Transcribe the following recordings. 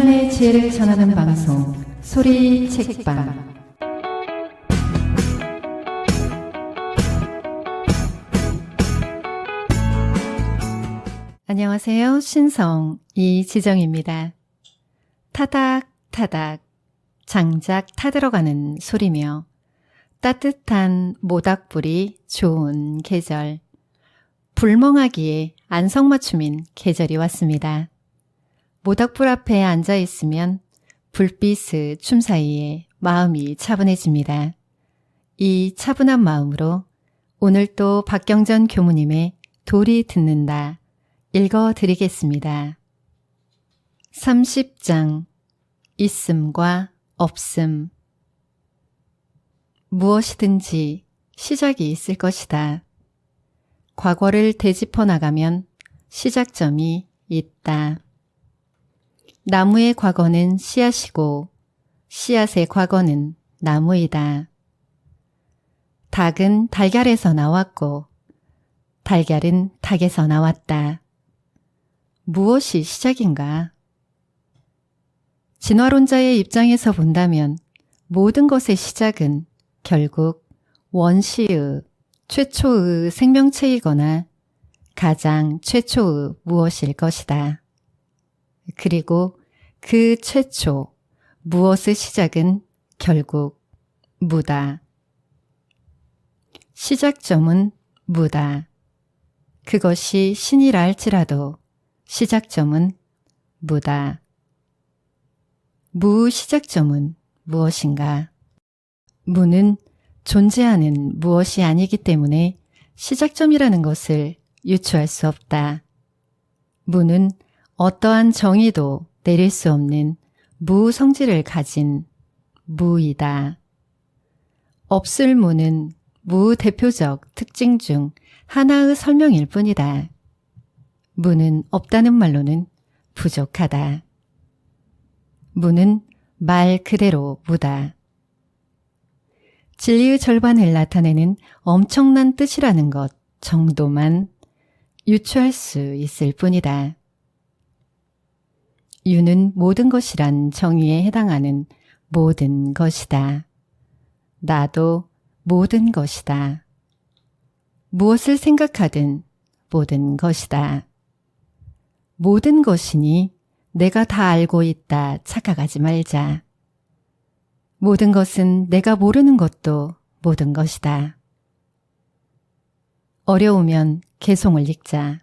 지혜를 전하는 방송 소리 책방 안녕하세요. 신성 이지정입니다. 타닥 타닥 장작 타들어가는 소리며 따뜻한 모닥불이 좋은 계절 불멍하기에 안성맞춤인 계절이 왔습니다. 모닥불 앞에 앉아 있으면 불빛의 춤 사이에 마음이 차분해집니다. 이 차분한 마음으로 오늘 또 박경전 교무님의 돌이 듣는다 읽어 드리겠습니다. 30장 있음과 없음 무엇이든지 시작이 있을 것이다. 과거를 되짚어 나가면 시작점이 있다. 나무의 과거는 씨앗이고 씨앗의 과거는 나무이다. 닭은 달걀에서 나왔고 달걀은 닭에서 나왔다. 무엇이 시작인가? 진화론자의 입장에서 본다면 모든 것의 시작은 결국 원시의 최초의 생명체이거나 가장 최초의 무엇일 것이다. 그리고 그 최초 무엇의 시작은 결국 무다. 시작점은 무다. 그것이 신이라 할지라도 시작점은 무다. 무 시작점은 무엇인가? 무는 존재하는 무엇이 아니기 때문에 시작점이라는 것을 유추할 수 없다. 무는 어떠한 정의도 내릴 수 없는 무성질을 가진 무이다. 없을 무는 무 대표적 특징 중 하나의 설명일 뿐이다. 무는 없다는 말로는 부족하다. 무는 말 그대로 무다. 진리의 절반을 나타내는 엄청난 뜻이라는 것 정도만 유추할 수 있을 뿐이다. 유는 모든 것이란 정의에 해당하는 모든 것이다. 나도 모든 것이다. 무엇을 생각하든 모든 것이다. 모든 것이니 내가 다 알고 있다 착각하지 말자. 모든 것은 내가 모르는 것도 모든 것이다. 어려우면 개송을 읽자.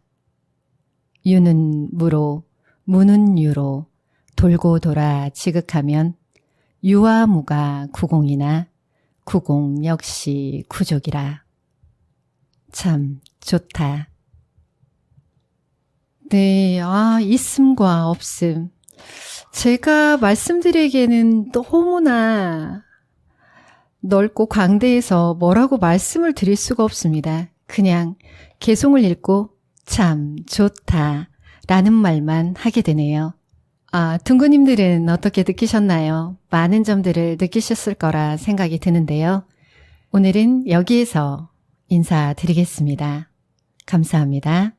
유는 무로, 무는 유로, 돌고 돌아 지극하면 유와 무가 구공이나 구공 역시 구족이라. 참 좋다. 네, 아, 있음과 없음. 제가 말씀드리기에는 너무나 넓고 광대해서 뭐라고 말씀을 드릴 수가 없습니다. 그냥 개송을 읽고 참 좋다 라는 말만 하게 되네요. 아, 둥구님들은 어떻게 느끼셨나요? 많은 점들을 느끼셨을 거라 생각이 드는데요. 오늘은 여기에서 인사드리겠습니다. 감사합니다.